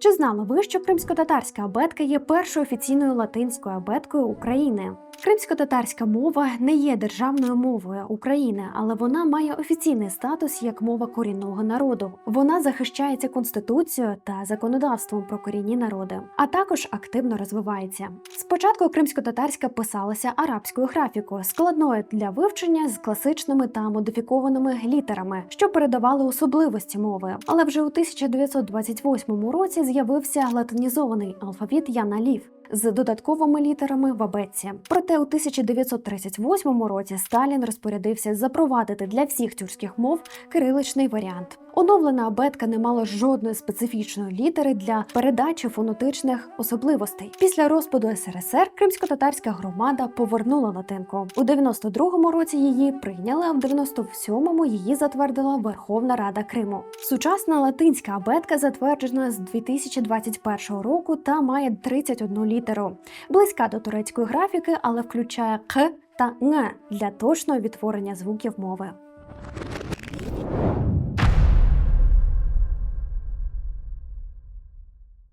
Чи знали ви, що кримсько-татарська абетка є першою офіційною латинською абеткою України? Кримсько-татарська мова не є державною мовою України, але вона має офіційний статус як мова корінного народу. Вона захищається конституцією та законодавством про корінні народи, а також активно розвивається. Спочатку кримсько-татарська писалася арабською графікою, складною для вивчення з класичними та модифікованими літерами, що передавали особливості мови. Але вже у 1928 році з'явився латинізований алфавіт Яналів з додатковими літерами в абетці. Проте у 1938 році Сталін розпорядився запровадити для всіх тюркських мов кириличний варіант. Оновлена абетка не мала жодної специфічної літери для передачі фонетичних особливостей. Після розпаду СРСР кримсько-татарська громада повернула латинку. У 92-му році її прийняли, а в 97-му її затвердила Верховна Рада Криму. Сучасна латинська абетка затверджена з 2021 року та має 31 літеру. Близька до турецької графіки, але включає к та н для точного відтворення звуків мови.